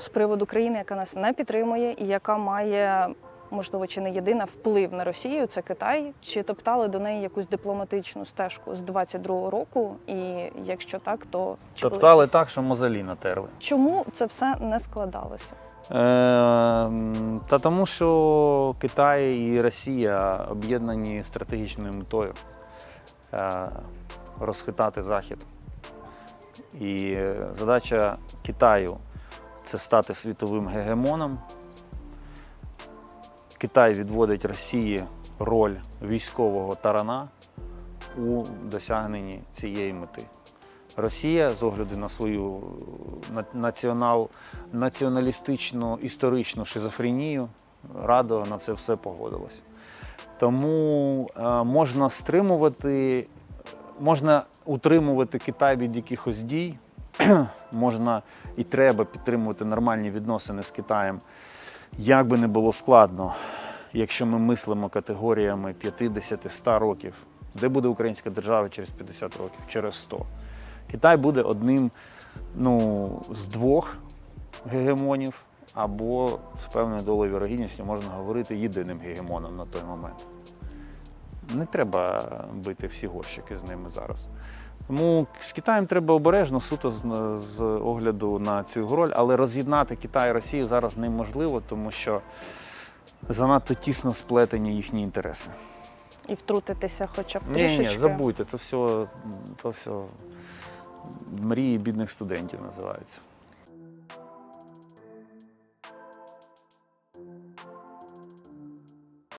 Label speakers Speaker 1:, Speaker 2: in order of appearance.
Speaker 1: З приводу країни, яка нас не підтримує і яка має, можливо, чи не єдина вплив на Росію, це Китай. Чи топтали до неї якусь дипломатичну стежку з 22-го року? І якщо так, то
Speaker 2: Топтали
Speaker 1: якісь-
Speaker 2: так, що мозолі натерли.
Speaker 1: Чому це все не складалося?
Speaker 2: Е, та тому, що Китай і Росія об'єднані стратегічною метою е, розхитати Захід. І задача Китаю це стати світовим гегемоном. Китай відводить Росії роль військового тарана у досягненні цієї мети. Росія з огляду на свою націонал, націоналістичну історичну шизофренію радо на це все погодилась. Тому е, можна стримувати, можна утримувати Китай від якихось дій, можна і треба підтримувати нормальні відносини з Китаєм, як би не було складно, якщо ми мислимо категоріями 50-100 років. Де буде українська держава через 50 років, через 100? Китай буде одним ну, з двох гегемонів, або з певною долею вірогідністю можна говорити єдиним гегемоном на той момент. Не треба бити всі горщики з ними зараз. Тому з Китаєм треба обережно, суто з, з огляду на цю роль, але роз'єднати Китай і Росію зараз неможливо, тому що занадто тісно сплетені їхні інтереси.
Speaker 1: І втрутитися хоча б
Speaker 2: Ні,
Speaker 1: трішечки?
Speaker 2: ні, забудьте, це все, це все мрії бідних студентів називається.